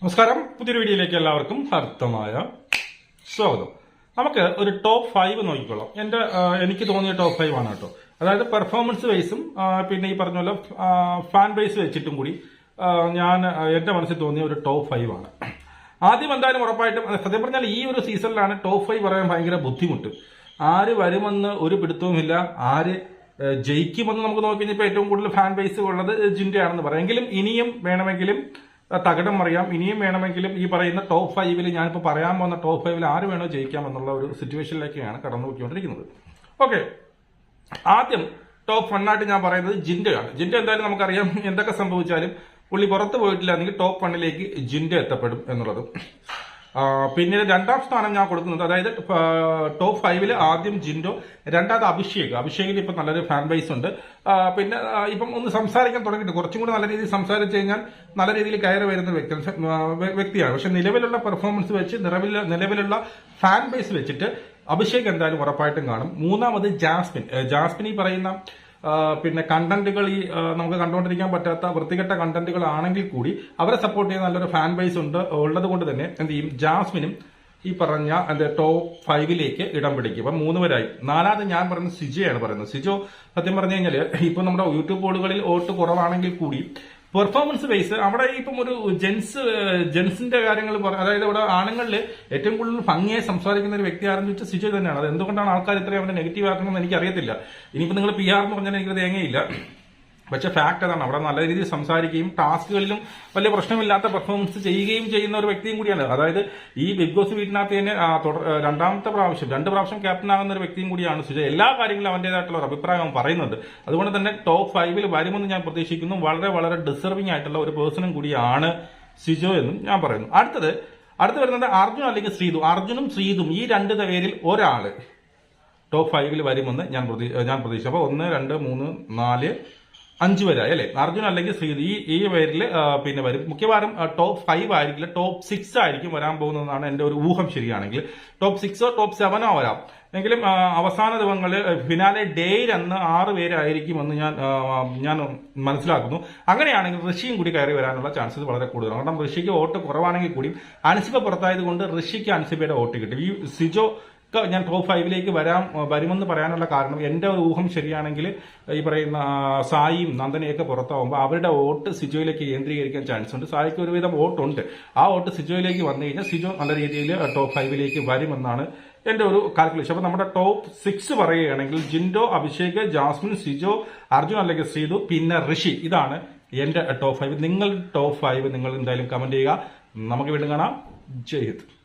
നമസ്കാരം. പുതിയൊരു വീഡിയോയിലേക്ക് എല്ലാവർക്കും ഹർത്തമായ സ്വാഗതം. നമുക്ക് ഒരു ടോപ്പ് ഫൈവ് നോക്കിക്കോളാം എന്റെ എനിക്ക് തോന്നിയ ടോപ്പ് ഫൈവ് ആണ് കേട്ടോ. അതായത് പെർഫോമൻസ് വൈസും പിന്നെ ഈ പറഞ്ഞ പോലെ ഫാൻ ബേസ് വെച്ചിട്ടും കൂടി ഞാൻ എന്റെ മനസ്സിൽ തോന്നിയ ഒരു ടോപ്പ് ഫൈവ് ആണ്. ആദ്യം എന്തായാലും ഉറപ്പായിട്ടും സത്യം പറഞ്ഞാൽ ഈ ഒരു സീസണിലാണ് ടോപ്പ് ഫൈവ് പറയാൻ ഭയങ്കര ബുദ്ധിമുട്ട്. ആര് വരുമെന്ന് ഒരു പിടുത്തവുമില്ല. ആര് ജയിക്കുമെന്ന് നമുക്ക് നോക്കി കഴിഞ്ഞപ്പോൾ ഏറ്റവും കൂടുതൽ ഫാൻ ബേസ് ഉള്ളത് ജിൻഡയാണെന്ന് പറയാം. എങ്കിലും ഇനിയും വേണമെങ്കിലും തകിടം അറിയാം ഇനിയും വേണമെങ്കിലും ഈ പറയുന്ന ടോപ്പ് ഫൈവിൽ ഞാനിപ്പോൾ പറയാൻ പോകുന്ന ടോപ്പ് ഫൈവിൽ ആര് വേണോ ജയിക്കാം എന്നുള്ള ഒരു സിറ്റുവേഷനിലേക്കാണ് കടന്നു പോയിക്കൊണ്ടിരിക്കുന്നത് ഓക്കെ ആദ്യം ടോപ്പ് വണ്ണായിട്ട് ഞാൻ പറയുന്നത് ജിൻഡയാണ് ജിൻഡ എന്തായാലും നമുക്കറിയാം എന്തൊക്കെ സംഭവിച്ചാലും പുള്ളി പുറത്ത് പോയിട്ടില്ല. എങ്കിൽ ടോപ്പ് വണ്ണിലേക്ക് ജിൻഡ എത്തപ്പെടും എന്നുള്ളത്. പിന്നീട് രണ്ടാം സ്ഥാനം ഞാൻ കൊടുക്കുന്നത് അതായത് ടോപ്പ് ഫൈവിൽ ആദ്യം ജിൻഡോ രണ്ടാമത് അഭിഷേക്. അഭിഷേകിന് ഇപ്പം നല്ലൊരു ഫാൻ ബേസ് ഉണ്ട്. പിന്നെ ഇപ്പം ഒന്ന് സംസാരിക്കാൻ തുടങ്ങിയിട്ട് കുറച്ചും കൂടി നല്ല രീതിയിൽ സംസാരിച്ചു കഴിഞ്ഞാൽ നല്ല രീതിയിൽ കയറി വരുന്ന വ്യക്തി വ്യക്തിയാണ്. പക്ഷെ നിലവിലുള്ള പെർഫോമൻസ് വെച്ച് നിലവിൽ നിലവിലുള്ള ഫാൻ ബേസ് വെച്ചിട്ട് അഭിഷേക് എന്തായാലും ഉറപ്പായിട്ടും കാണും. മൂന്നാമത് ജാസ്മിൻ. ജാസ്മിൻ ഈ പറയുന്ന പിന്നെ കണ്ടന്റുകൾ ഈ നമുക്ക് കണ്ടുകൊണ്ടിരിക്കാൻ പറ്റാത്ത വൃത്തികെട്ട കണ്ടന്റുകൾ ആണെങ്കിൽ കൂടി അവരെ സപ്പോർട്ട് ചെയ്യുന്ന നല്ലൊരു ഫാൻ ബേസ് ഉണ്ട് ഉള്ളത് കൊണ്ട് തന്നെ എന്ത് ചെയ്യും? ജാസ്മിനും ഈ പറഞ്ഞ എന്റെ ടോപ്പ് ഫൈവിലേക്ക് ഇടം പിടിക്കും. അപ്പൊ മൂന്ന് പേരായി നാലാമത് ഞാൻ പറയുന്നത് സിജോയാണ് പറയുന്നത്. സിജോ സത്യം പറഞ്ഞു കഴിഞ്ഞാൽ ഇപ്പൊ നമ്മുടെ യൂട്യൂബ് ബോർഡുകളിൽ വോട്ട് കുറവാണെങ്കിൽ കൂടി പെർഫോമൻസ് ബേസ് അവിടെ ഇപ്പം ഒരു ജെൻസ് ജെൻസിന്റെ കാര്യങ്ങൾ അതായത് ഇവിടെ ആണുങ്ങളിൽ ഏറ്റവും കൂടുതൽ ഭംഗിയായി സംസാരിക്കുന്ന ഒരു വ്യക്തി ആരെന്ന് വെച്ചാൽ സിജു തന്നെയാണ്. അത് എന്തുകൊണ്ടാണ് ആൾക്കാർ ഇത്രയും അവരെ നെഗറ്റീവ് ആക്കണമെന്ന് എനിക്കറിയത്തില്ല. ഇനിയിപ്പോൾ ഇനിയിപ്പോ നിങ്ങൾ പി ആർ എന്ന് പറഞ്ഞാൽ എനിക്കത് തേങ്ങയില്ല പക്ഷെ ഫാക്ട് അതാണ്. അവിടെ നല്ല രീതിയിൽ സംസാരിക്കുകയും ടാസ്കുകളിലും വലിയ പ്രശ്നമില്ലാത്ത പെർഫോമൻസ് ചെയ്യുകയും ചെയ്യുന്ന ഒരു വ്യക്തിയും കൂടിയാണ്. അതായത് ഈ ബിഗ് ബോസ് വീട്ടിനകത്ത് തന്നെ രണ്ടാമത്തെ പ്രാവശ്യം രണ്ട് പ്രാവശ്യം ക്യാപ്റ്റൻ ആകുന്ന ഒരു വ്യക്തിയും കൂടിയാണ് സുജ. എല്ലാ കാര്യങ്ങളും അവന്റേതായിട്ടുള്ള ഒരു അഭിപ്രായം പറയുന്നുണ്ട്. അതുകൊണ്ട് തന്നെ ടോപ്പ് ഫൈവിൽ വരുമെന്ന് ഞാൻ പ്രതീക്ഷിക്കുന്നു. വളരെ വളരെ ഡിസർവിംഗ് ആയിട്ടുള്ള ഒരു പേഴ്സണും കൂടിയാണ് സിജോ എന്നും ഞാൻ പറയുന്നു. അടുത്തത് അടുത്ത് വരുന്നത് അർജുൻ അല്ലെങ്കിൽ ശ്രീതു. അർജുനും ശ്രീതും ഈ രണ്ട് പേരിൽ ഒരാൾ ടോപ്പ് ഫൈവിൽ വരുമെന്ന് ഞാൻ പ്രതീക്ഷ ഞാൻ പ്രതീക്ഷിച്ചു. അപ്പോൾ ഒന്ന് രണ്ട് മൂന്ന് നാല് അഞ്ച് വരെ അല്ലേ? അർജുൻ അല്ലെങ്കിൽ ശ്രീത് ഈ ഈ പേരിൽ പിന്നെ വരും. മിക്കവാറും ടോപ്പ് ഫൈവ് ആയിരിക്കില്ല ടോപ്പ് സിക്സ് ആയിരിക്കും വരാൻ പോകുന്നതാണ് എന്റെ ഒരു ഊഹം ശരിയാണെങ്കിൽ. ടോപ്പ് സിക്സോ ടോപ്പ് സെവനോ വരാം. എങ്കിലും അവസാന ദിവസങ്ങളിൽ ഫിനാലെ ഡേയിൽ അന്ന് ആറ് പേരായിരിക്കും പേരായിരിക്കുമെന്ന് ഞാൻ ഞാൻ മനസ്സിലാക്കുന്നു. അങ്ങനെയാണെങ്കിൽ ഋഷിയും കൂടി കയറി വരാനുള്ള ചാൻസസ് വളരെ കൂടുതലാണ്. കാരണം ഋഷിക്ക് വോട്ട് കുറവാണെങ്കിൽ കൂടി അൻസിബ പുറത്തായത് കൊണ്ട് ഋഷിക്ക് അൻസിബയുടെ വോട്ട് കിട്ടും. ഈ സിജോ ഞാൻ ടോപ്പ് ഫൈവിലേക്ക് വരാം വരുമെന്ന് പറയാനുള്ള കാരണം എന്റെ ഊഹം ശരിയാണെങ്കിൽ ഈ പറയുന്ന സായിയും നന്ദനയൊക്കെ പുറത്താവുമ്പോൾ അവരുടെ വോട്ട് സിജോയിലേക്ക് കേന്ദ്രീകരിക്കാൻ ചാൻസ് ഉണ്ട്. സായിക്ക് ഒരുവിധം വോട്ടുണ്ട്. ആ വോട്ട് സിജോയിലേക്ക് വന്നു കഴിഞ്ഞാൽ സിജോ നല്ല രീതിയിൽ ടോപ്പ് ഫൈവിലേക്ക് വരുമെന്നാണ് എന്റെ ഒരു കാൽക്കുലേഷൻ അപ്പൊ നമ്മുടെ ടോപ്പ് സിക്സ് പറയുകയാണെങ്കിൽ ജിൻഡോ അഭിഷേക് ജാസ്മിൻ സിജോ അർജുൻ അല്ലെങ്കിൽ ശ്രീതു പിന്നെ ഋഷി. ഇതാണ് എന്റെ ടോപ്പ് ഫൈവ് നിങ്ങൾ ടോപ്പ് ഫൈവ് നിങ്ങൾ എന്തായാലും കമന്റ് ചെയ്യുക. നമുക്ക് വീണ്ടും കാണാം. ജയ് ഹിന്ദ്.